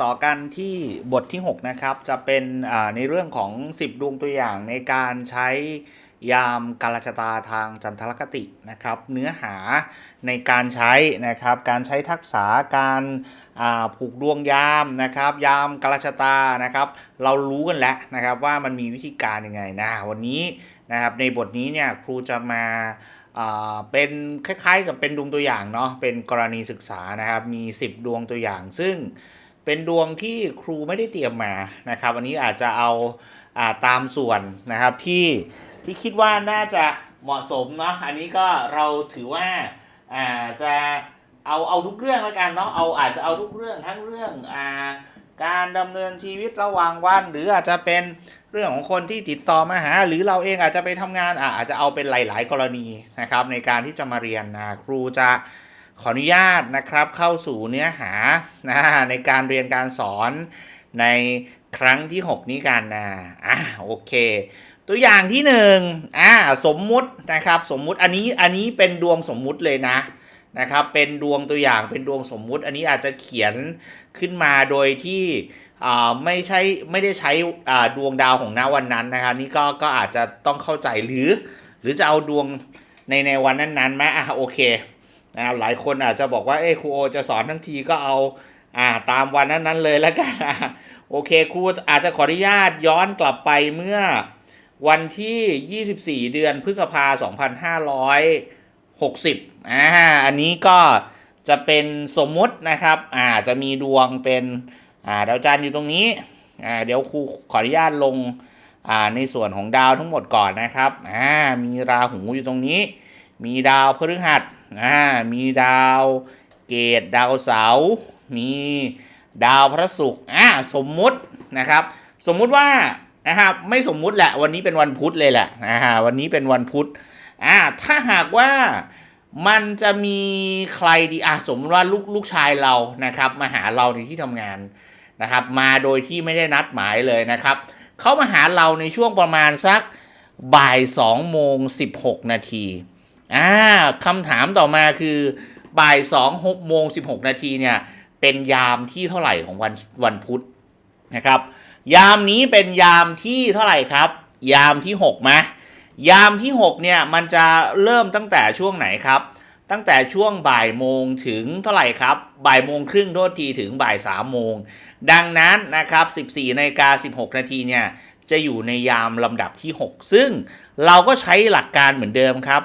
ต่อกันที่บทที่ 6 นะครับ จะเป็นในเรื่องของ 10 ดวงตัวอย่างในการใช้ยามกาลชะตาทางจันทรคตินะครับ เนื้อหาในการใช้นะครับ การใช้ทักษะการผูกดวงยามนะครับ ยามกาลชะตานะครับ เรารู้กันแล้วนะครับว่ามันมีวิธีการยังไงนะวันนี้นะครับในบทนี้เนี่ยครูจะมาอ่าเป็นคล้ายๆ กับเป็นดวงตัวอย่างเนาะเป็นกรณีศึกษานะครับมี 10 ดวงตัวอย่างซึ่ง เป็นดวงที่ครูไม่ได้เตรียมมานะครับวันนี้อาจจะเอาอาตามส่วนนะครับที่ที่คิดว่าน่าจะเหมาะสมเนาะอันนี้ก็เราถือว่าอาจะเอาเอาทุกเรื่องแล้วกันเนาะเอาอาจจะเอาทุกเรื่องทั้งเรื่องอาการดำเนินชีวิตระหว่างวัน หรืออาจจะเป็นเรื่องของคนที่ติดต่อมาหา หรือเราเองอาจจะไปทำงานอะอาจจะเอาเป็นหลาย ๆ กรณีนะครับในการที่จะมาเรียนนะครูจะ ขออนุญาตนะครับเข้าสู่เนื้อหานะในการเรียนการสอนในครั้งที่ 6 นี้กันนะอะโอเค ตัวอย่างที่หนึ่งอ่าสมมุตินะครับสมมุติอันนี้อันนี้เป็นดวงสมมุติเลยนะนะครับเป็นดวงตัวอย่างเป็นดวงสมมุติ อันนี้อาจจะเขียนขึ้นมาโดยที่อ่าไม่ใช่ไม่ได้ใช้อ่าดวงดาวของณวันนั้นนะครับนี่ก็ก็อาจจะต้องเข้าใจหรือ หรือจะเอาดวงในในวันนั้นๆไหมอะโอเค นะครับหลายคนอาจจะบอกว่าเอ้ครูโอจะสอนทั้งทีก็เอาอ่าตามวันนั้นๆเลยแล้วกันอะโอเคครูอาจจะขออนุญาตย้อนกลับไปเมื่อวันที่ 24 เดือนพฤษภา 2560อ่าอันนี้ก็จะเป็นสมมุตินะครับอ่าจะมีดวงเป็นอ่าดาวจันทร์อยู่ตรงนี้อ่าเดี๋ยวครูขออนุญาตลงอ่าในส่วนของดาวทั้งหมดก่อนนะครับอ่ามีราหูอยู่ตรงนี้ มีดาวพฤหัส อ่ามีดาวเกตดาวเสาร์มีดาวพระศุกร์อ่าสมมุตินะครับ สมมุติว่านะครับไม่สมมุติแหละวันนี้เป็นวันพุธเลยแหละนะฮะวันนี้เป็นวันพุธอ่าถ้าหากว่ามันจะมีใครดีอะสมมติว่าลูกลูกชายเรานะครับ มาหาเราในที่ทำงานนะครับ มาโดยที่ไม่ได้นัดหมายเลยนะครับเขามาหาเราในช่วงประมาณสักบ่าย2โมง16 นาที อ่าคำถามต่อมาคือบ่ายสองหกโมงสิบหกนาทีเนี่ยเป็นยามที่เท่าไหร่ของวันวันพุธนะครับ ยามนี้เป็นยามที่เท่าไหร่ครับ ยามที่หกไหมยามที่หกเนี่ยมันจะเริ่มตั้งแต่ช่วงไหนครับ ตั้งแต่ช่วงบ่ายโมงถึงเท่าไหร่ครับ บ่ายโมงครึ่งโทษทีถึงบ่ายสามโมง ดังนั้นนะครับ14นาฬิกา16นาทีเนี่ยจะอยู่ในยามลำดับที่ 6 ซึ่งเราก็ใช้หลักการเหมือนเดิมครับ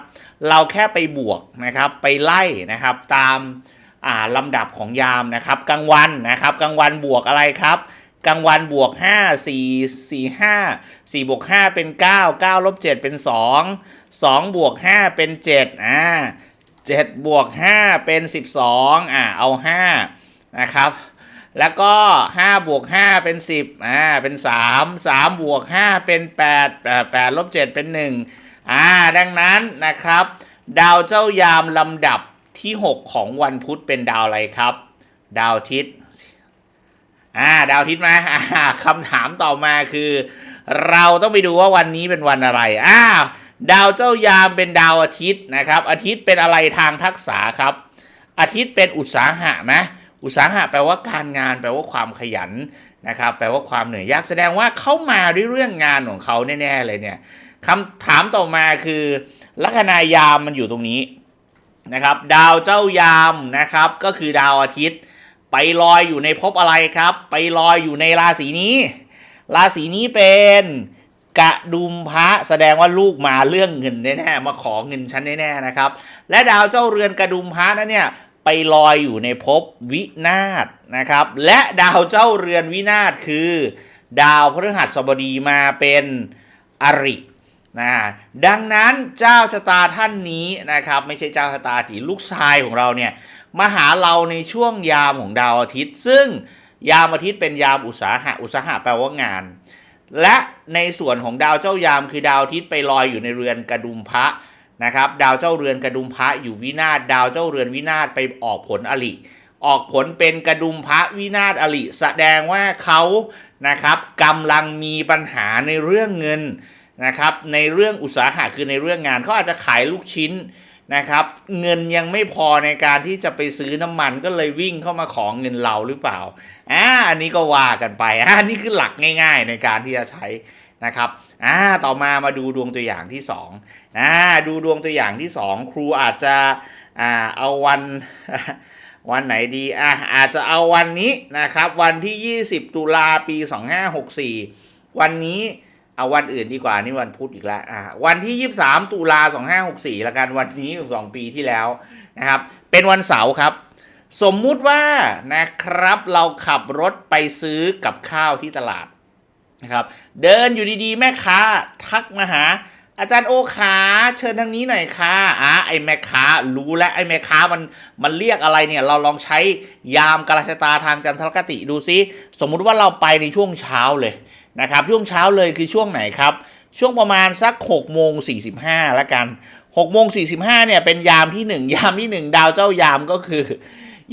เราแค่ไปบวกนะครับไปไล่นะครับตามาลำดับของยามนะครับกลางวันนะครับกลางวันบวกอะไรครับกลางวันบวก 5 4 4 5 4บวก5เป็น 9 9ลบ7เป็น 2 2บวก5เป็น 7อ่า7บวก5เป็น 12อ่าเอา5นะครับแล้วก็ 5 บวก 5 เป็น 10อ่าเป็น 3 3 บวก 5 เป็น8 8ลบ7เป็น 1 อ่าดังนั้นนะครับ ดาวเจ้ายามลำดับที่ 6 ของวันพุธเป็นดาวอะไรครับ ดาวอาทิตย์อ่าดาวอาทิตย์มาอ่าคำถามต่อมาคือ เราต้องไปดูว่าวันนี้เป็นวันอะไรอ่าดาวเจ้ายามเป็นดาวอาทิตย์นะครับ อาทิตย์เป็นอะไรทางทักษะครับ อาทิตย์เป็นอุตสาหะไหมอุตสาหะแปลว่าการงาน แปลว่าความขยันนะครับ แปลว่าความเหนื่อยยากแสดงว่าเข้ามาด้วยเรื่องงานของเขาแน่ๆเลยเนี่ย คำถามต่อมาคือลัคนายามมันอยู่ตรงนี้นะครับ ดาวเจ้ายามนะครับ ก็คือดาวอาทิตย์ ไปลอยอยู่ในภพอะไรครับ ไปลอยอยู่ในราศีนี้ ราศีนี้เป็นกระดุมพระแสดงว่าลูกมาเรื่องเงินแน่ๆมาขอเงินฉันแน่ๆนะครับ และดาวเจ้าเรือนกระดุมพระนั้นเนี่ยไปลอยอยู่ในภพวินาศนะครับ และดาวเจ้าเรือนวินาศคือ ดาวพฤหัสบดีมาเป็นอริ นะดังนั้นเจ้าชะตาท่านนี้นะครับ ไม่ใช่เจ้าชะตาที่ลูกชายของเราเนี่ยมาหาเราในช่วงยามของดาวอาทิตย์ ซึ่งยามอาทิตย์เป็นยามอุตสาหะอุตสาหะแปลว่างาน และในส่วนของดาวเจ้ายามคือดาวอาทิตย์ไปลอยอยู่ในเรือนกระดุมพระนะครับ ดาวเจ้าเรือนกระดุมพระอยู่วินาศดาวเจ้าเรือนวินาศไปออกผลอริออกผลเป็นกระดุมพระวินาศอริแสดงว่าเขานะครับกำลังมีปัญหาในเรื่องเงิน นะครับในเรื่องอุตสาหะคือในเรื่องงานเขาอาจจะขายลูกชิ้นนะครับ เงินยังไม่พอในการที่จะไปซื้อน้ำมันก็เลยวิ่งเข้ามาของเงินเราหรือเปล่าอ่าอันนี้ก็ว่ากันไปอ่านี่คือหลักง่าย ๆ ในการที่จะใช้นะครับอ่าต่อมามาดูดวงตัวอย่างที่สองอ่าดูดวงตัวอย่างที่สองครูอาจจะอ่าเอาวันวันไหนดีอะอาจจะเอาวันนี้นะครับ วันที่ 20 ตุลาปี 2564 วันนี้ เอาวันอื่นดีกว่านี่วันพุธอีกแล้วอะวันที่ 23 ตุลา2564ละกันวันนี้สองปีที่แล้วนะครับ เป็นวันเสาร์ครับ สมมุติว่านะครับเราขับรถไปซื้อกับข้าวที่ตลาดนะครับ เดินอยู่ดีๆ แม่ค้าทักมาหา อาจารย์โอขาเชิญทางนี้หน่อยค่ะอะไอแม่ค้ารู้แล้วไอแม่ค้ามันมันเรียกอะไรเนี่ย เราลองใช้ยามกาลชตาทางจันทรคติดูซิสมมุติว่าเราไปในช่วงเช้าเลย นะครับช่วงเช้าเลยคือช่วงไหนครับ ช่วงประมาณสัก6โมง45แล้วกัน6โมง45เนี่ยเป็นยามที่ 1 ยามที่ 1 ดาวเจ้ายามก็คือ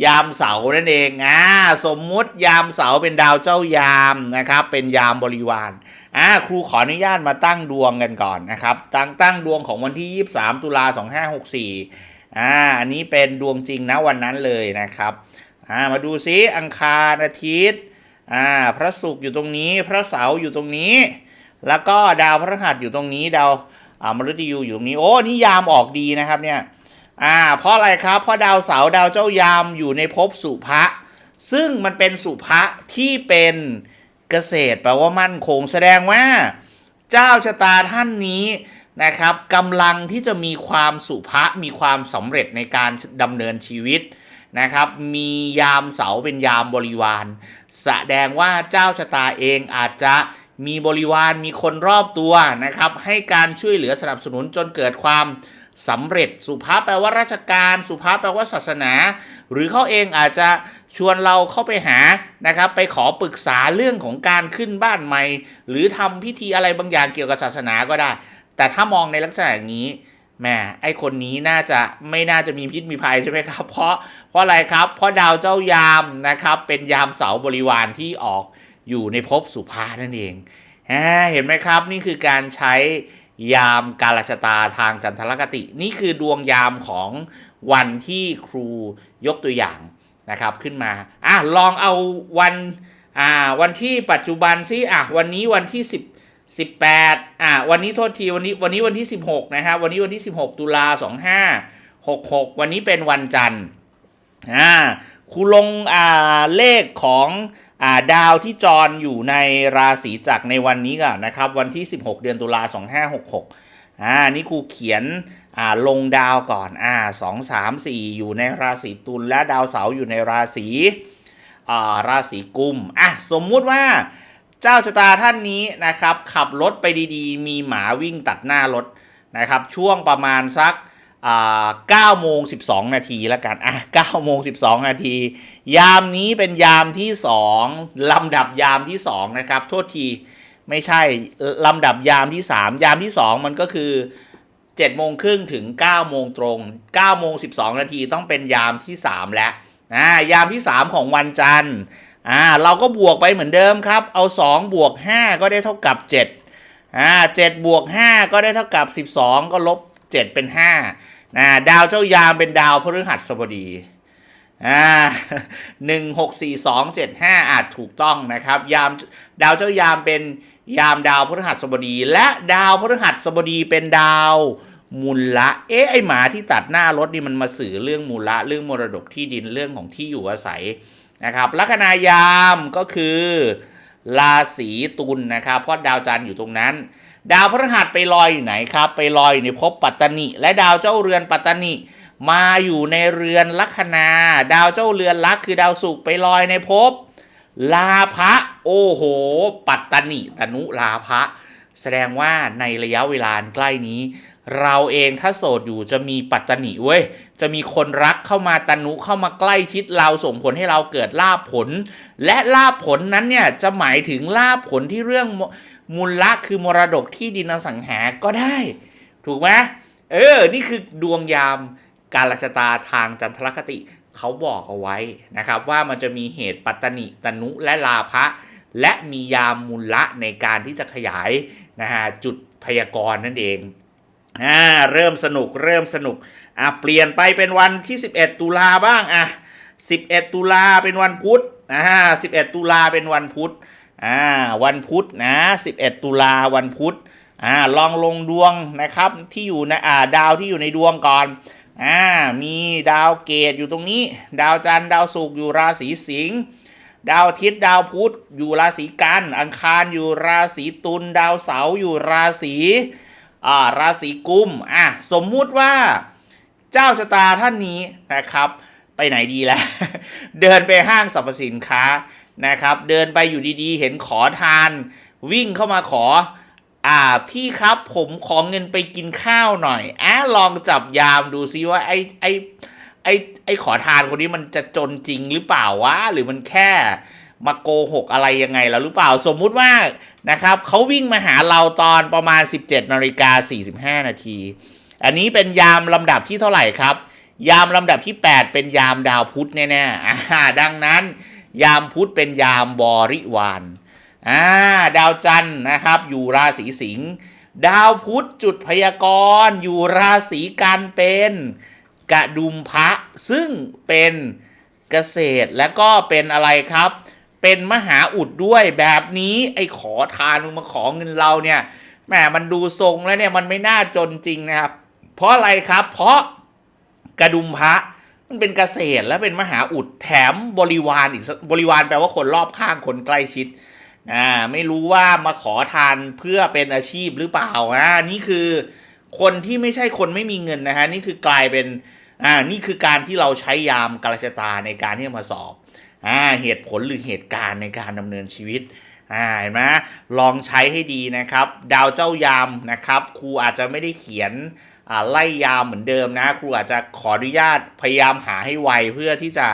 ยามเสาร์นั่นเองอ่าสมมุติยามเสาร์เป็นดาวเจ้ายามนะครับ เป็นยามบริวารอ่าครูขออนุญาตมาตั้งดวงกันก่อนนะครับ ตั้งตั้งดวงของวันที่ 23 ตุลา2564อ่าอันนี้เป็นดวงจริงนะวันนั้นเลยนะครับอ่ามาดูซิอังคารอาทิตย์ อ่าพระศุกร์อยู่ตรงนี้ พระเสาร์อยู่ตรงนี้ แล้วก็ดาวพฤหัสอยู่ตรงนี้ดาวอ่ามฤตยูอยู่ตรงนี้โอ้นี่ยามออกดีนะครับเนี่ยอ่าเพราะอะไรครับ เพราะดาวเสาร์ดาวเจ้ายามอยู่ในภพสุภะซึ่งมันเป็นสุภะที่เป็นเกษตรแปลว่ามั่นคงแสดงว่า เจ้าชะตาท่านนี้นะครับกำลังที่จะมีความสุภะมีความสำเร็จในการดำเนินชีวิตนะครับ มียามเสาเป็นยามบริวาร แสดงว่าเจ้าชะตาเองอาจจะมีบริวารมีคนรอบตัวนะครับ ให้การช่วยเหลือสนับสนุนจนเกิดความสำเร็จ สุภาพแปลว่าราชการ สุภาพแปลว่าศาสนา หรือเขาเองอาจจะชวนเราเข้าไปหานะครับ ไปขอปรึกษาเรื่องของการขึ้นบ้านใหม่ หรือทำพิธีอะไรบางอย่างเกี่ยวกับศาสนาก็ได้ แต่ถ้ามองในลักษณะอย่างนี้ แหมไอคนนี้น่าจะไม่น่าจะมีพิษมีภัยใช่ไหมครับ เพราะเพราะอะไรครับ เพราะดาวเจ้ายามนะครับ เป็นยามเสาบริวารที่ออกอยู่ในภพสุภานั่นเองเห็นไหมครับ นี่คือการใช้ยามกาลชะตาทางจันทรคติ นี่คือดวงยามของวันที่ครูยกตัวอย่างนะครับขึ้นมาอะลองเอาวันอ่าวันที่ปัจจุบันซิอะวันนี้วันที่ 10 18อะวันนี้โทษทีวันนี้วันนี้วันที่16นะครับวันนี้วันที่16ตุลา2566วันนี้เป็นวันจันทร์อ่าครูลงอ่าเลขของอ่าดาวที่จรอยู่ในราศีจักรในวันนี้ก่อนนะครับ วันที่ 16 เดือนตุลา2566อ่านี่ครูเขียนอ่าลงดาวก่อนอ่าสองสามสี่อยู่ในราศีตุลและดาวเสาร์อยู่ในราศีอ่าราศีกุมอะสมมุติว่า เจ้าชะตาท่านนี้นะครับ ขับรถไปดีๆ มีหมาวิ่งตัดหน้ารถนะครับ ช่วงประมาณสักอ่า9โมง 12 นาทีแล้วกัน อะ9โมง 12 นาที ยามนี้เป็นยามที่ 2 ลำดับยามที่ 2 นะครับ โทษที ไม่ใช่ ลำดับยามที่ 3 ยามที่ 2 มันก็คือ 7 โมงครึ่งถึง 9 โมงตรง 9 โมง 12 นาทีต้องเป็นยามที่ 3 แล้ว อ่า ยามที่ 3 ของวันจันทร์ อ่าเราก็บวกไปเหมือนเดิมครับ เอา 2 บวก 5 ก็ได้เท่ากับ 7 อ่า7บวก 5 ก็ได้เท่ากับ 12 ก็ลบ 7 เป็น 5นะดาวเจ้ายามเป็นดาวพฤหัสบดีอ่าหนึ่งหกสี่สองเจ็ดห้าอาจถูกต้องนะครับ ยามดาวเจ้ายามเป็นยามดาวพฤหัสบดี และดาวพฤหัสบดีเป็นดาวมูลละ เอ๊ะไอหมาที่ตัดหน้ารถนี่มันมาสื่อเรื่องมูลละเรื่องมรดกที่ดินเรื่องของที่อยู่อาศัย นะครับลัคนายามก็คือราศีตุลนะครับ เพราะดาวจันทร์อยู่ตรงนั้น ดาวพฤหัสไปลอยอยู่ไหนครับ ไปลอยอยู่ในภพปัตตนิและดาวเจ้าเรือนปัตตนิมาอยู่ในเรือนลัคนา ดาวเจ้าเรือนลักคือดาวศุกร์ไปลอยในภพลาภะโอ้โห ปัตตนิตนุลาภะแสดงว่าในระยะเวลาใกล้นี้ เราเองถ้าโสดอยู่จะมีปัตตนิเว้ย จะมีคนรักเข้ามาตนุเข้ามาใกล้ชิดเราส่งผลให้เราเกิดลาภผล และลาภผลนั้นเนี่ยจะหมายถึงลาภผลที่เรื่องมูลละคือมรดกที่ดินอสังหาก็ได้ ถูกไหมเออ นี่คือดวงยามการราชตาทางจันทรคติเขาบอกเอาไว้นะครับ ว่ามันจะมีเหตุปัตตนิตนุและลาภะและมียามมูลละในการที่จะขยายนะฮะจุดพยากรณ์นั่นเอง อ่าเริ่มสนุกเริ่มสนุกอะเปลี่ยนไปเป็นวันที่ 11 ตุลาบ้างอะ11 ตุลาเป็นวันพุธอ่า11 ตุลาเป็นวันพุธอ่าวันพุธนะ11 ตุลาวันพุธอ่าลองลงดวงนะครับที่อยู่ในอ่าดาวที่อยู่ในดวงก่อนอ่ามีดาวเกตอยู่ตรงนี้ ดาวจันทร์ดาวศุกร์อยู่ราศีสิงห์ดาวอาทิตย์ดาวพุธอยู่ราศีกันอังคารอยู่ราศีตุลดาวเสาร์อยู่ราศี อ่าราศีกุมอะสมมุติว่าเจ้าชะตาท่านนี้นะครับ ไปไหนดีล่ะเดินไปห้างสรรพสินค้านะครับ เดินไปอยู่ดีๆ เห็นขอทาน วิ่งเข้ามาขอ อ่าพี่ครับผมขอเงินไปกินข้าวหน่อยอะลองจับยามดูซิว่าไอ้ไอ้ไอ้ไอ้ขอทานคนนี้มันจะจนจริงหรือเปล่าวะหรือมันแค่ มาโกหกอะไรยังไงแล้วหรือเปล่าสมมุติว่านะครับเขาวิ่งมาหาเราตอนประมาณ 17นาฬิกา45 นาที อันนี้เป็นยามลำดับที่เท่าไหร่ครับ ยามลำดับที่ 8 เป็นยามดาวพุธแน่ๆอ่ดังนั้น ยามพุธเป็นยามบริวารอ่าดาวจันทร์นะครับ อยู่ราศีสิงห์ดาวพุธจุดพยากรณ์อยู่ราศีกันเป็นกระดุมพระซึ่งเป็นเกษตรและก็เป็นอะไรครับ เป็นมหาอุดด้วยแบบนี้ไอ้ขอทานมึงมาขอเงินเราเนี่ยแหมมันดูทรงแล้วเนี่ยมันไม่น่าจนจริงนะครับ เพราะอะไรครับ เพราะกระดุมพระมันเป็นเกษตรและเป็นมหาอุดแถมบริวารอีกบริวารแปลว่าคนรอบข้างคนใกล้ชิดอ่าไม่รู้ว่ามาขอทานเพื่อเป็นอาชีพหรือเปล่าอ่านี่คือคนที่ไม่ใช่คนไม่มีเงินนะฮะนี่คือกลายเป็นอ่านี่คือการที่เราใช้ยามกาลชะตาในการที่จะมาสอบ อ่าเหตุผลหรือเหตุการณ์ในการดำเนินชีวิตอ่าเห็นไหมลองใช้ให้ดีนะครับ ดาวเจ้ายามนะครับ ครูอาจจะไม่ได้เขียนอ่าไล่ยามเหมือนเดิมนะ ครูอาจจะขออนุญาตพยายามหาให้ไวเพื่อที่จะ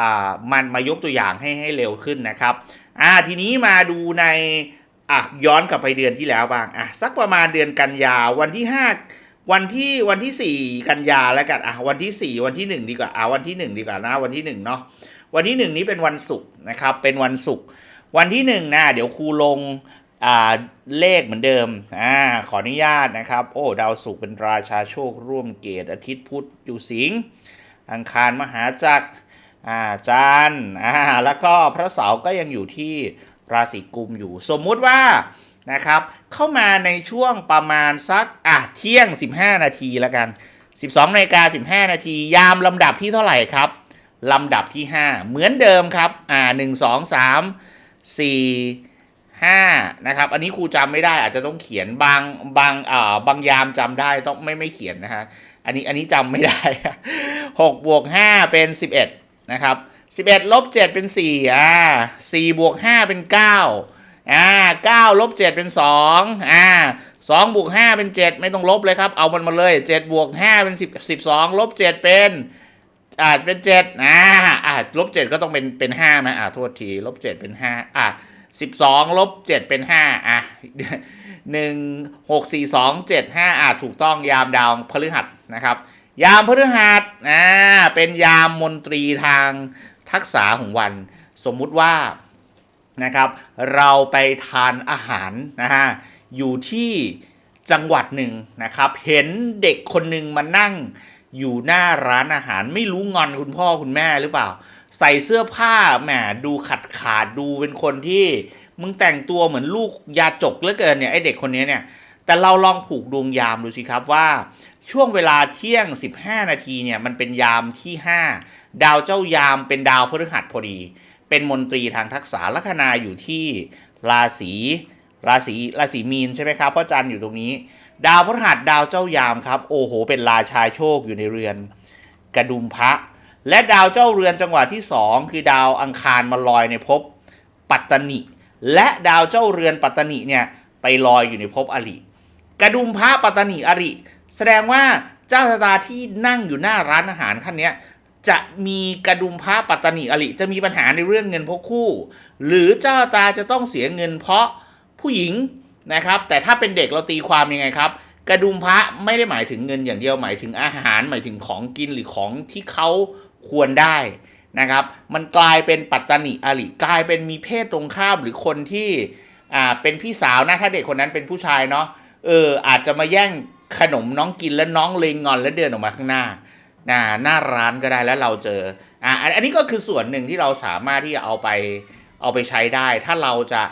อ่ามันมายกตัวอย่างให้ให้เร็วขึ้นนะครับอ่าทีนี้มาดูในอะย้อนกลับไปเดือนที่แล้วบ้างอะสักประมาณเดือนกันยาวันที่ 5 วันที่วันที่4กันยาแล้วกันอะวันที่4วันที่1ดีกว่าอะวันที่1ดีกว่านะวันที่1เนาะวันที่1นี้เป็นวันศุกร์นะครับ เป็นวันศุกร์วันที่หนึ่งนะเดี๋ยวครูลงอ่าเลขเหมือนเดิมอ่าขออนุญาตนะครับ โอ้ดาวศุกร์เป็นราชาโชคร่วมเกตอาทิตย์พุธอยู่สิงห์อังคารมหาจักรอ่าจันทร์อ่าแล้วก็พระเสาร์ก็ยังอยู่ที่ราศีกุมอยู่ สมมุติว่า นะครับ เข้ามาในช่วงประมาณสักอะเที่ยง 15 นาทีแล้วกัน 12นาฬิกา15 นาที ยามลำดับที่เท่าไหร่ครับลำดับที่ 5 เหมือนเดิมครับ อ่า 1 2 3 4 5 นะครับ อันนี้ครูจำไม่ได้อาจจะต้องเขียนบางบางอ่าบางยามจำได้ต้องไม่ไม่เขียนนะฮะ อันนี้อันนี้จำไม่ได้ 6บวก5เป็น 11 นะครับ 11ลบ7เป็น 4 อ่า4บวก5เป็น 9 อ่า9ลบ7เป็น2อ่า2บวก5เป็น7ไม่ต้องลบเลยครับ เอามันมาเลย7บวก5เป็น10 12ลบ7เป็นอ่าเป็น7อ่าอ่าลบ7ก็ต้องเป็นเป็น5ไหมอ่าโทษทีลบ7เป็น5อ่าสิบสองลบเจ็ดเป็นห้าอะหนึ่งหกสี่สองเจ็ดห้าอะถูกต้องยามดาวพฤหัสนะครับ ยามพฤหัสอ่าเป็นยามมนตรีทางทักษะของวัน สมมุติว่า นะครับ เราไปทานอาหารนะฮะอยู่ที่จังหวัดหนึ่งนะครับ เห็นเด็กคนหนึ่งมานั่งอยู่หน้าร้านอาหารไม่รู้งอนคุณพ่อคุณแม่หรือเปล่า ใส่เสื้อผ้าแหมดูขัดขาดดูเป็นคนที่มึงแต่งตัวเหมือนลูกยาจกเหลือเกินเนี่ยไอเด็กคนนี้เนี่ยแต่เราลองผูกดวงยามดูสิครับว่าช่วงเวลาเที่ยง 15 นาทีเนี่ยมันเป็นยามที่ 5 ดาวเจ้ายามเป็นดาวพฤหัสพอดี เป็นมนตรีทางทักษะลัคนาอยู่ที่ราศีราศีราศีมีนใช่ไหมครับเพราะจันทร์อยู่ตรงนี้ ดาวพฤหัสดาวเจ้ายามครับ โอ้โห เป็นราชาโชคอยู่ในเรือน กระดุมพระ และดาวเจ้าเรือนจังหวะที่ 2 คือดาวอังคารมาลอยในภพปัตตนิและดาวเจ้าเรือนปัตตนิเนี่ยไปลอยอยู่ในภพอริกระดุมพระปัตตนิอริ แสดงว่าเจ้าชะตาที่นั่งอยู่หน้าร้านอาหารขั้นเนี้ย จะมีกระดุมพระปัตตนิอริจะมีปัญหาในเรื่องเงินพราะคู่ หรือเจ้าตาจะต้องเสียเงินเพราะผู้หญิงนะครับ แต่ถ้าเป็นเด็กเราตีความยังไงครับ กระดุมพระไม่ได้หมายถึงเงินอย่างเดียวหมายถึงอาหารหมายถึงของกินหรือของที่เขาควรได้นะครับ มันกลายเป็นปัตตนิอริกลายเป็นมีเพศตรงข้ามหรือคนที่อ่าเป็นพี่สาวนะถ้าเด็กคนนั้นเป็นผู้ชายเนาะเอออาจจะมาแย่งขนมน้องกินแล้วน้องเลยงอนแล้วเดินออกมาข้างหน้า หน้าร้านก็ได้แล้วเราเจออะอันนี้ก็คือส่วนหนึ่งที่เราสามารถที่จะเอาไปเอาไปใช้ได้ ถ้าเราจะ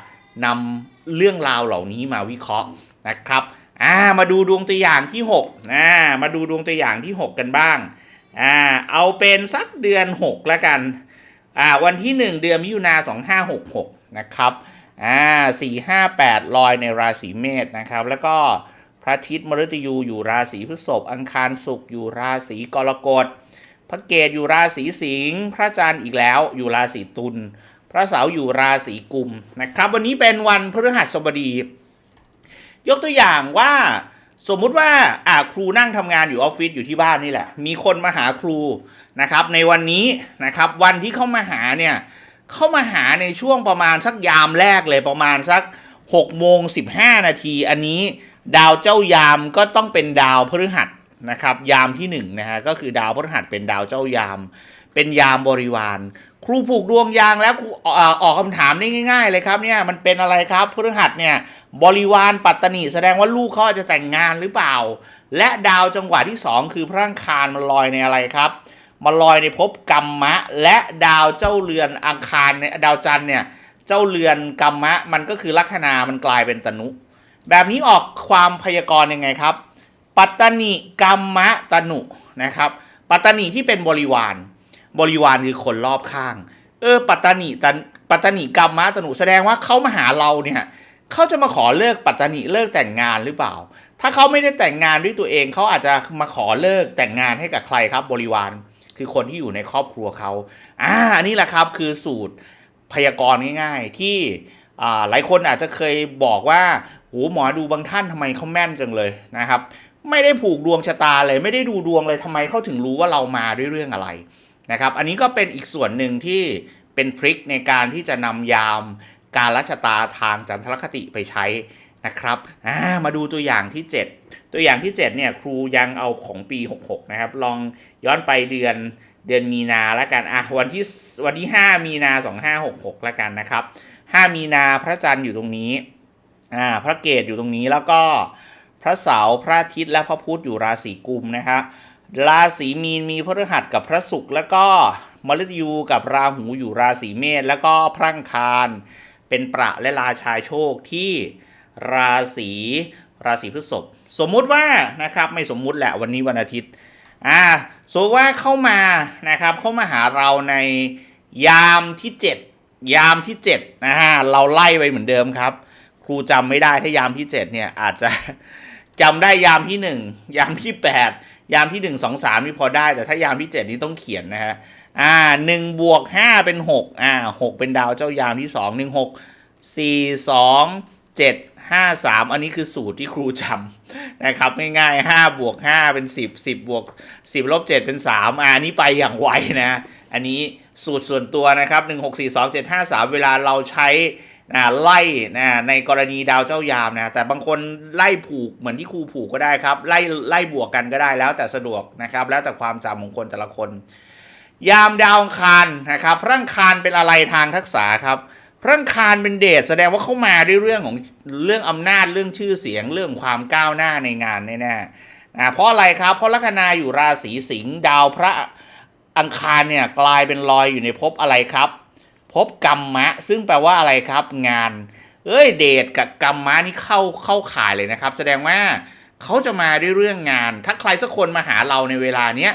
นำเรื่องราวเหล่านี้มาวิเคราะห์นะครับอ่ามาดูดวงตัวอย่างที่6อ่ามาดูดวงตัวอย่างที่ 6 กันบ้างอ่าเอาเป็นสักเดือน 6 แล้วกันอ่าวันที่ 1 เดือนมิถุนา2566 นะครับอ่าสี่ห้าแปดลอยในราศีเมษนะครับ แล้วก็ พระอาทิตย์มฤตยูอยู่ราศีพฤษภอังคารศุกร์อยู่ราศีกรกฎพระเกตอยู่ราศีสิงห์พระจันทร์อีกแล้วอยู่ราศีตุลพระเสาร์อยู่ราศีกุมนะครับ วันนี้เป็นวันพฤหัสบดี ยกตัวอย่างว่าสมมุติว่าอ่าครูนั่งทำงานอยู่ออฟฟิศอยู่ที่บ้านนี่แหละ มีคนมาหาครูนะครับ ในวันนี้นะครับ วันที่เข้ามาหาเนี่ยเข้ามาหาในช่วงประมาณสักยามแรกเลยประมาณสัก6โมง15นาทีอันนี้ ดาวเจ้ายามก็ต้องเป็นดาวพฤหัสนะครับ ยามที่1นงนะฮะก็คือดาวพฤหัสเป็นดาวเจ้ายาม เป็นยามบริวาร ครูผูกดวงยางแล้วอออกคำถามได้ง่าย ๆ เลยครับเนี่ยมันเป็นอะไรครับพฤหัสเนี่ยบริวารปัตตนีแสดงว่าลูกเขาอจะแต่งงานหรือเปล่า และดาวจังหวะที่ 2 คือพระอังคารมันลอยในอะไรครับมาลอยในภพกรรมะ และดาวเจ้าเรือนอังคารเนี่ยดาวจันเนี่ยเจ้าเรือนกรรมะ มันก็คือลัคนามันกลายเป็นตนุ แบบนี้ออกความพยากรณ์ยังไงครับ ปัตตนิกรรมะตนุนะครับ ปัตตนิที่เป็นบริวาร บริวารคือคนรอบข้าง เออ ปัตตนิตันปัตตนิกรรมะตนุแสดงว่าเขามาหาเราเนี่ยเขาจะมาขอเลิกปัตตนิเลิกแต่งงานหรือเปล่า ถ้าเขาไม่ได้แต่งงานด้วยตัวเองเขาอาจจะมาขอเลิกแต่งงานให้กับใครครับ บริวารคือคนที่อยู่ในครอบครัวเขาอ่าอันนี้แหละครับคือสูตรพยากรณ์ง่าย ๆ ที่หลายคนอาจจะเคยบอกว่า โหหมอดูบางท่านทำไมเขาแม่นจังเลยนะครับ ไม่ได้ผูกดวงชะตาเลย ไม่ได้ดูดวงเลยทำไมเขาถึงรู้ว่าเรามาด้วยเรื่องอะไรนะครับ อันนี้ก็เป็นอีกส่วนหนึ่งที่เป็นทริคในการที่จะนำยามการรัชตาทางจันทรคติไปใช้นะครับามาดูตัวอย่างที่ 7 ตัวอย่างที่7เนี่ยครูยังเอาของปี 66 นะครับ ลองย้อนไปเดือนเดือนมีนาแล้วกันอะวันที่วันที่ 5 มีนา 2566 แล้วกันนะครับ 5 มีนาพระจันทร์อยู่ตรงนี้ อ่าพระเกตอยู่ตรงนี้แล้วก็พระเสาร์พระอาทิตย์และพระพุธอยู่ราศีกุมนะครับราศีมีนมีพฤหัสกับพระศุกร์แล้วก็มฤตยูกับราหูอยู่ราศีเมษแล้วก็พรั่งคารเป็นประและราชาโชคที่ราศีราศีพฤษภสมมุติว่านะครับไม่สมมุติแหละวันนี้วันอาทิตย์อ่าสมมติว่าเข้ามานะครับเข้ามาหาเราในยามที่ 7 ยามที่7นะฮะเราไล่ไปเหมือนเดิมครับ ครูจำไม่ได้ถ้ายามที่7เนี่ยอาจจะจำได้ยามที่1ยามที่8ยามที่1 2 3นี่พอได้ แต่ถ้ายามที่7นี่ต้องเขียนนะฮะอ่าหนึ่งบวกห้าเป็นหกอ่าหกเป็นดาวเจ้ายามที่สองหนึ่งหกสี่สองเจ็ดห้าสามอันนี้คือสูตรที่ครูจำนะครับง่ายๆห้าบวกห้าเป็นสิบสิบบวกสิบลบเจ็ดเป็นสามอ่าอันนี้ไปอย่างไวนะ อันนี้สูตรส่วนตัวนะครับหนึ่งหกสี่สองเจ็ดห้าสามเวลาเราใช้ อ่าไล่นะในกรณีดาวเจ้ายามนะแต่บางคนไล่ผูกเหมือนที่ครูผูกก็ได้ครับ ไล่ไล่บวกกันก็ได้แล้วแต่สะดวกนะครับ แล้วแต่ความจำของคนแต่ละคน ยามดาวอังคารนะครับพระอังคารเป็นอะไรทางทักษะครับพระอังคารเป็นเดชแสดงว่าเข้ามาด้วยเรื่องของเรื่องอำนาจเรื่องชื่อเสียงเรื่องความก้าวหน้าในงานแน่ๆนะเพราะอะไรครับเพราะลัคนาอยู่ราศีสิงห์ดาวพระอังคารเนี่ยกลายเป็นลอยอยู่ในภพอะไรครับ ภพกรรมะ ซึ่งแปลว่าอะไรครับงาน เอ้ยเดชกับกรรมะนี่เข้าเข้าข่ายเลยนะครับ แสดงว่าเขาจะมาด้วยเรื่องงาน ถ้าใครสักคนมาหาเราในเวลาเนี้ย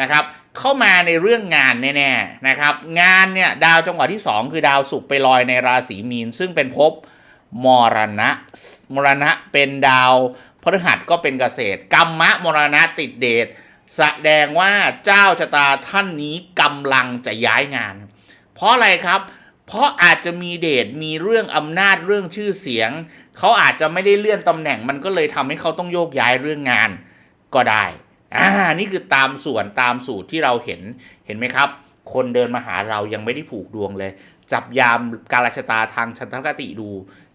นะครับเข้ามาในเรื่องงานแน่ๆนะครับ งานเนี่ยดาวจังหวะที่ 2 คือดาวศุกร์ไปลอยในราศีมีน ซึ่งเป็นภพมรณะมรณะเป็นดาวพฤหัสก็เป็นเกษตร กรรมะมรณะติดเดชแสดงว่าเจ้าชะตาท่านนี้กำลังจะย้ายงาน เพราะอะไรครับ เพราะอาจจะมีเดชมีเรื่องอำนาจเรื่องชื่อเสียง เขาอาจจะไม่ได้เลื่อนตำแหน่งมันก็เลยทำให้เขาต้องโยกย้ายเรื่องงานก็ได้อ่านี่คือตามส่วนตามสูตรที่เราเห็นเห็นไหมครับ คนเดินมาหาเรายังไม่ได้ผูกดวงเลย จับยามการราชตาทางชันทคติดู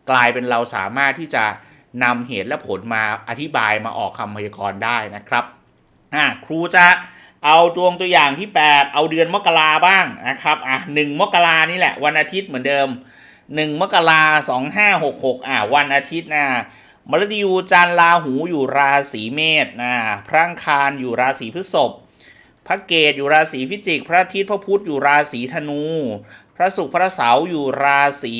กลายเป็นเราสามารถที่จะนำเหตุและผลมาอธิบายมาออกคำพยากรณ์ได้นะครับอ่าครูจะ เอาดวงตัวอย่างที่ 8 เอาเดือนมกราบ้างนะครับอะหนึ่งมกรานี่แหละวันอาทิตย์เหมือนเดิม 1 มกราสองห้าหกหกอ่าวันอาทิตย์นะมฤตยูจันร์ราหูอยู่ราศีเมษนะพระอังคารอยู่ราศีพฤษภพระเกตอยู่ราศีพิจิก พระอาทิตย์พระพุธอยู่ราศีธนู พระศุกร์พระเสาร์อยู่ราศี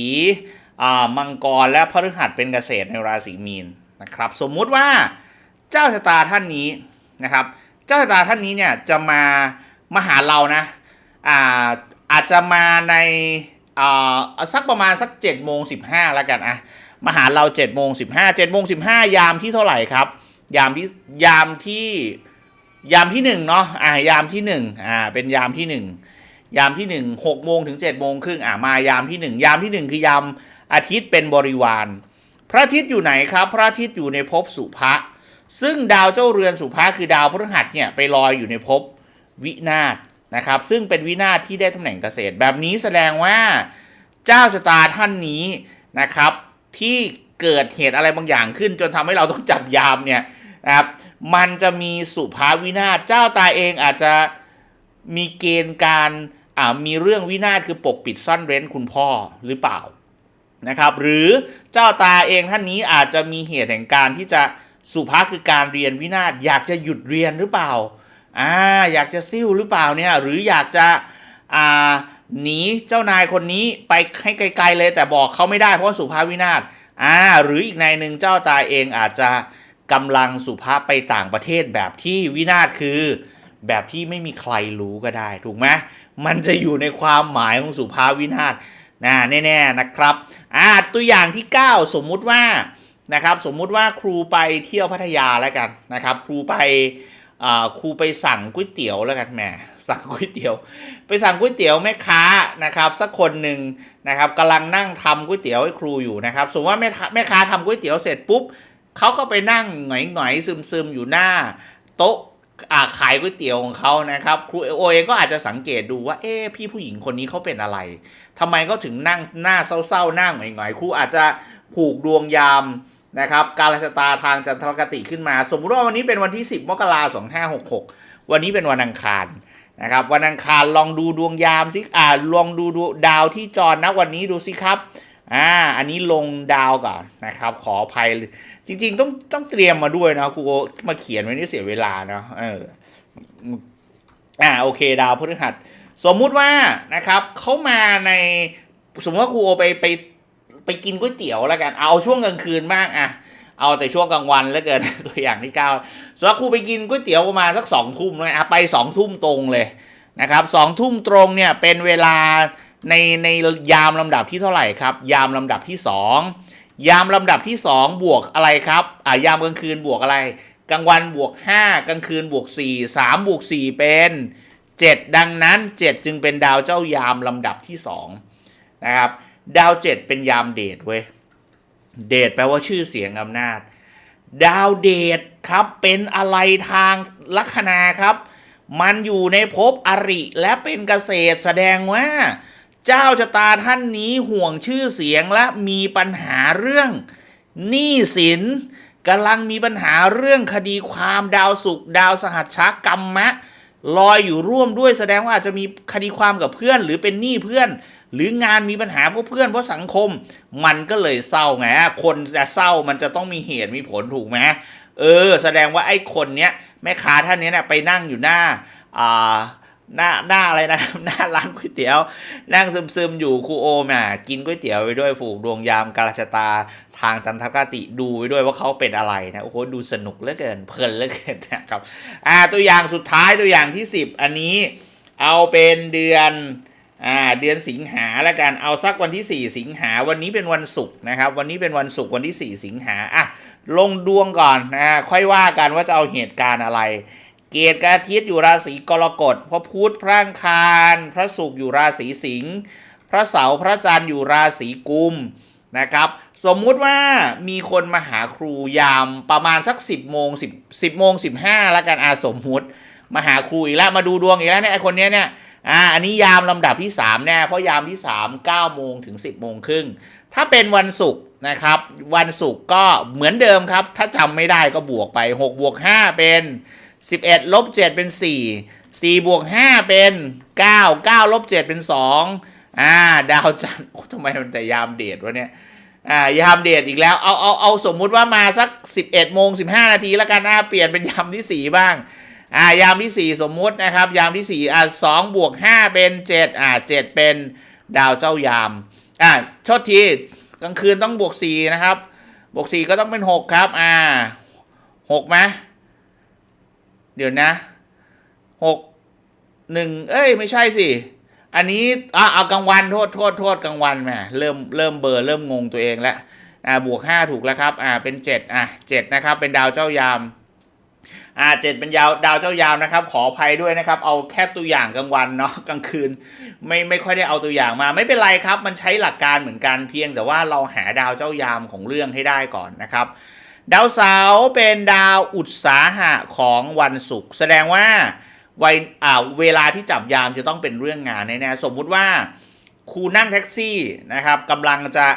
อ่ามังกรและพฤหัสเป็นเกษตรในราศีมีนนะครับ สมมุติว่าเจ้าชะตาท่านนี้นะครับ เจ้าชะตาท่านนี้เนี่ยจะมามาหาเรานะอ่าอาจจะมาในอ่าสักประมาณสัก7จ็ดโมงสิแล้วกันอะมาหาเรา7จ็ดโมงสิบห้าเจ็ดโมงสิบห้ายามที่เท่าไหร่ครับ ยามที่ยามที่ยามที่หนึ่งเนาะอ่ายามที่หนึ่งอ่าเป็นยามที่หนึ่งยามที่หนึ่งหกโมงถึงเจ็ดโมงครึ่งอ่ามายามที่หนึ่งยามที่หนึ่งคือยามอาทิตย์เป็นบริวาร พระอาทิตย์อยู่ไหนครับ พระอาทิตย์อยู่ในภพสุภะ ซึ่งดาวเจ้าเรือนสุภะคือดาวพฤหัสเนี่ยไปลอยอยู่ในภพวินาศนะครับ ซึ่งเป็นวินาศที่ได้ตำแหน่งเกษตร แบบนี้แสดงว่าเจ้าชะตาท่านนี้นะครับ ที่เกิดเหตุอะไรบางอย่างขึ้น จนทำให้เราต้องจับยามเนี่ยนะครับมันจะมีสุภาวินาศเจ้าตาเองอาจจะมีเกณฑ์การอ่ามีเรื่องวินาศคือปกปิดซ่อนเร้นคุณพ่อหรือเปล่านะครับ หรือเจ้าตาเองท่านนี้อาจจะมีเหตุแห่งการที่จะ สุภาคือการเรียนวินาศอยากจะหยุดเรียนหรือเปล่าอ่าอยากจะซิ่วหรือเปล่าเนี่ยหรืออยากจะอ่าหนีเจ้านายคนนี้ไปให้ไกลๆเลย แต่บอกเขาไม่ได้เพราะสุภาพวินาศอ่าหรืออีกในหนึ่งเจ้าตายเองอาจจะกำลังสุภาพไปต่างประเทศแบบที่วินาศคือ แบบที่ไม่มีใครรู้ก็ได้ถูกไหมมันจะอยู่ในความหมายของสุภาพวินาศนะแน่ๆนะครับอ่าตัวอย่างที่ 9 สมมุติว่า นะครับสมมุติว่าครูไปเที่ยวพัทยาแล้วกันนะครับครูไปครูไปสั่งก๋วยเตี๋ยวแล้วกันแหมสั่งก๋วยเตี๋ยว ไปสั่งก๋วยเตี๋ยวแม่ค้านะครับสักคนหนึ่งนะครับกำลังนั่งทำก๋วยเตี๋ยวให้ครูอยู่นะครับสมมติว่าแม่ค้าแม่ค้าทำก๋วยเตี๋ยวเสร็จปุ๊บเขาก็ไปนั่งหงอยๆซึมๆอยู่หน้า โต๊ะขายก๋วยเตี๋ยวของเขานะครับครูโอเองก็อาจจะสังเกตดูว่าเอ๊พี่ผู้หญิงคนนี้เขาเป็นอะไรทำไมเขาถึงนั่งหน้าเศร้าๆนั่งหงอยๆครูอาจจะผูกดวงยาม นะครับการชะตาทางจันทรคติขึ้นมา สมมุติว่าวันนี้เป็นวันที่ 10 มกราคม2566วันนี้เป็นวันอังคารนะครับวันอังคารลองดูดวงยามสิอ่าลองดูดูดาวที่จรนะวันนี้ดูสิครับอ่าอันนี้ลงดาวก่อนนะครับ ขออภัยจริง ๆ ต้องต้องเตรียมมาด้วยนะครูมาเขียนไว้นี่เสียเวลาเนาะเอออ่าโอเค ดาวพฤหัส สมมุติว่านะครับเขามาในสมมติว่าครูโอไปไป ไปกินก๋วยเตี๋ยวแล้วกัน เอาช่วงกลางคืนมากอะเอาแต่ช่วงกลางวันแล้วเกินตัวอย่างที่เก้าสมมติว่าครูไปกินก๋วยเตี๋ยวประมาณสักสองทุ่มเลยอะไปสองทุ่มตรงเลยนะครับสองทุ่มตรงเนี่ยเป็นเวลาในในยามลำดับที่เท่าไหร่ครับ ยามลำดับที่สองยามลำดับที่สองบวกอะไรครับอ่ายามกลางคืนบวกอะไร กลางวันบวกห้ากลางคืนบวกสี่สามบวกสี่เป็น7ดังนั้น7จึงเป็นดาวเจ้ายามลำดับที่2นะครับ ดาว7เป็นยามเดชเว้ย เดชแปลว่าชื่อเสียงอำนาจ ดาวเดชครับเป็นอะไรทางลัคนาครับ มันอยู่ในภพอริและเป็นเกษตรแสดงว่า เจ้าชะตาท่านนี้ห่วงชื่อเสียงและมีปัญหาเรื่องหนี้สินกำลังมีปัญหาเรื่องคดีความดาวสุขดาวสหัชชะกรรมะลอยอยู่ร่วมด้วยแสดงว่าอาจจะมีคดีความกับเพื่อน หรือเป็นหนี้เพื่อน หรืองานมีปัญหาเพราะเพื่อนเพราะสังคม มันก็เลยเศร้าไงคนจะเศร้ามันจะต้องมีเหตุมีผลถูกไหมเออ แสดงว่าไอ้คนเนี้ยแม่ค้าท่านเนี้ยนะไปนั่งอยู่หน้าอ่าหน้าหน้าอะไรนะหน้าร้านก๋วยเตี๋ยว นั่งซึมๆ อยู่ครูโอมอะกินก๋วยเตี๋ยวไปด้วยผูกดวงยามกาลชะตาทางจันทรคติดูไปด้วยว่าเขาเป็นอะไรนะโอ้โหดูสนุกเหลือเกินเพลินเหลือเกินนะครับอ่าตัวอย่างสุดท้ายตัวอย่างที่ 10 อันนี้ เอาเป็นเดือน อ่าเดือนสิงหาแล้วกันเอาสักวันที่ 4 สิงหาวันนี้เป็นวันศุกร์นะครับ วันนี้เป็นวันศุกร์วันที่ 4 สิงหาอะลงดวงก่อนนะค่อยว่ากันว่าจะเอาเหตุการณ์อะไร เกตกับอาทิตย์อยู่ราศีกรกฎพระพุธพระอังคาร พระศุกร์อยู่ราศีสิงห์พระเสาร์พระจันทร์อยู่ราศีกุมนะครับ สมมุติว่ามีคนมาหาครูยามประมาณสัก 10โมง10 10โมง15แล้วกันอาสมมุติ มาหาครูอีกแล้วมาดูดวงอีกแล้วเนี่ยไอคนเนี้ยเนี่ยอ่าอันนี้ยามลำดับที่ 3 แน่เพราะยามที่ 3 9โมงถึง 10โมงครึ่งถ้าเป็นวันศุกร์นะครับ วันศุกร์ก็เหมือนเดิมครับ ถ้าจำไม่ได้ก็บวกไป6บวก5เป็น 11ลบ7เป็น 4 4บวก5เป็น 9 9ลบ7เป็น 2อ่าดาวจันทร์โอ้ทำไมมันแต่ยามเดทวะเนี่ยอ่ายามเดทอีกแล้วเอาเอาเอาสมมุติว่ามาสัก 11โมง15 นาทีแล้วกันนะเปลี่ยนเป็นยามที่ 4 บ้าง อ่ายามที่ 4 สมมุตินะครับ ยามที่4อ่าสองบวก5เป็น 7อ่า7เป็นดาวเจ้ายามอ่าโทษทีกลางคืนต้องบวก 4 นะครับ บวก 4 ก็ต้องเป็น 6 ครับอ่า6ไหมเดี๋ยวนะ6 1 เอ้ย ไม่ใช่สิ อันนี้อะเอากลางวันโทษโทษโทษกลางวันแหมเริ่มเริ่มเบลอร์เริ่มงงตัวเองแล้วอ่าบวกห้าถูกแล้วครับอ่าเป็นเจ็ดอะเจ็ดนะครับ เป็นดาวเจ้ายาม อ่าเจ็ดเป็นยาวดาวเจ้ายามนะครับ ขออภัยด้วยนะครับ เอาแค่ตัวอย่างกลางวันเนาะกลางคืน ไม่ไม่ค่อยได้เอาตัวอย่างมา ไม่เป็นไรครับ มันใช้หลักการเหมือนกันเพียงแต่ว่าเราหาดาวเจ้ายามของเรื่องให้ได้ก่อนนะครับ ดาวเสาร์เป็นดาวอุตสาหะของวันศุกร์แสดงว่าวัยอ่าเวลาที่จับยามจะต้องเป็นเรื่องงานแน่ๆสมมุติว่าครูนั่งแท็กซี่นะครับกำลังจะ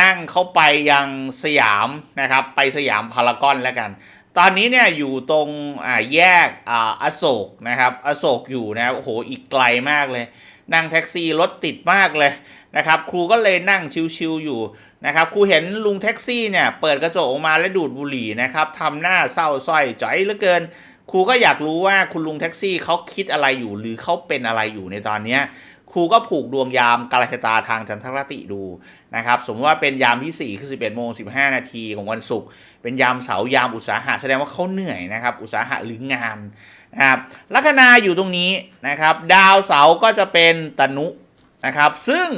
นั่งเข้าไปยังสยามนะครับ ไปสยามพารากอนแล้วกัน ตอนนี้เนี่ยอยู่ตรงแยกออโศกนะครับอโศกอยู่นะครับโอ้โหอีกไกลมากเลย นั่งแท็กซี่รถติดมากเลยนะครับครูก็เลยนั่งชิวๆอยู่นะครับครูเห็นลุงแท็กซี่เนี่ยเปิดกระจกออกมาแล้วดูดบุหรี่นะครับทำหน้าเศร้าสร้อยจ๋อยเหลือเกิน ครูก็อยากรู้ว่าคุณลุงแท็กซี่เขาคิดอะไรอยู่หรือเขาเป็นอะไรอยู่ในตอนเนี้ย ครูก็ผูกดวงยามกาลชะตาทางจันทรติดูนะครับ สมมติว่าเป็นยามที่ 4 คือ 11โมง15 นาทีของวันศุกร์เป็นยามเสาร์ยามอุตสาหะแสดงว่าเขาเหนื่อยนะครับ อุตสาหะหรืองานนะครับลัคนาอยู่ตรงนี้นะครับ ดาวเสาร์ก็จะเป็นตนุนะครับ ซึ่ง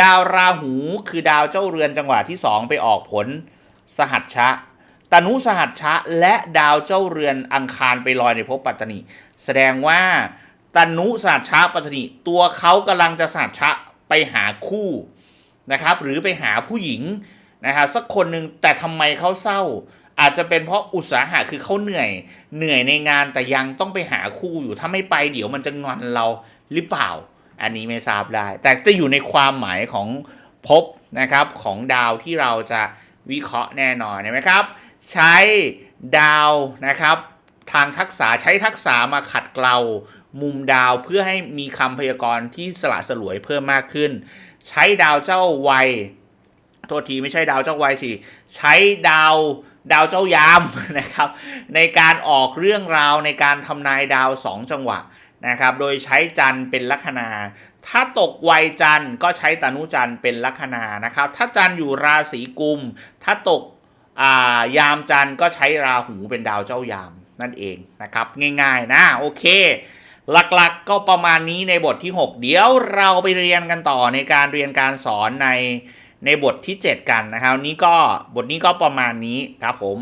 ดาวราหูคือดาวเจ้าเรือนจังหวะที่ 2 ไปออกผลสหัชชะตนุสหัชชะและดาวเจ้าเรือนอังคารไปลอยในภพปัตตนีแสดงว่า ตนุสหัชชะปัตนีตัวเขากำลังจะสหัชชะไปหาคู่นะครับหรือไปหาผู้หญิงนะครับสักคนหนึ่งแต่ทำไมเขาเศร้า อาจจะเป็นเพราะอุตสาหะคือเขาเหนื่อยเหนื่อยในงานแต่ยังต้องไปหาคู่อยู่ถ้าไม่ไปเดี๋ยวมันจะงอนเราหรือเปล่า อันนี้ไม่ทราบได้ แต่จะอยู่ในความหมายของภพนะครับของดาวที่เราจะวิเคราะห์แน่นอนเห็นไหมครับ ใช้ดาวนะครับ ทางทักษะใช้ทักษะมาขัดเกลา มุมดาวเพื่อให้มีคำพยากรณ์ที่สละสลวยเพิ่มมากขึ้น ใช้ดาวเจ้าวัยโทษทีไม่ใช่ดาวเจ้าวัยสิ ใช้ดาวดาวเจ้ายามนะครับ ในการออกเรื่องราวในการทำนายดาวสองจังหวะนะครับ โดยใช้จันทร์เป็นลัคนา ถ้าตกวัยจันทร์ก็ใช้ตานุจันทร์เป็นลัคนานะครับ ถ้าจันทร์อยู่ราศีกุม ถ้าตกายามจันทร์ก็ใช้ราหูเป็นดาวเจ้ายามนั่นเองนะครับ ง่ายๆนะ โอเค หลักๆก็ประมาณนี้ในบทที่ 6 เดี๋ยวเราไปเรียนกันต่อในการเรียนการสอนในในบทที่ 7 กันนะครับนี้ก็บทนี้ก็ประมาณนี้ครับผม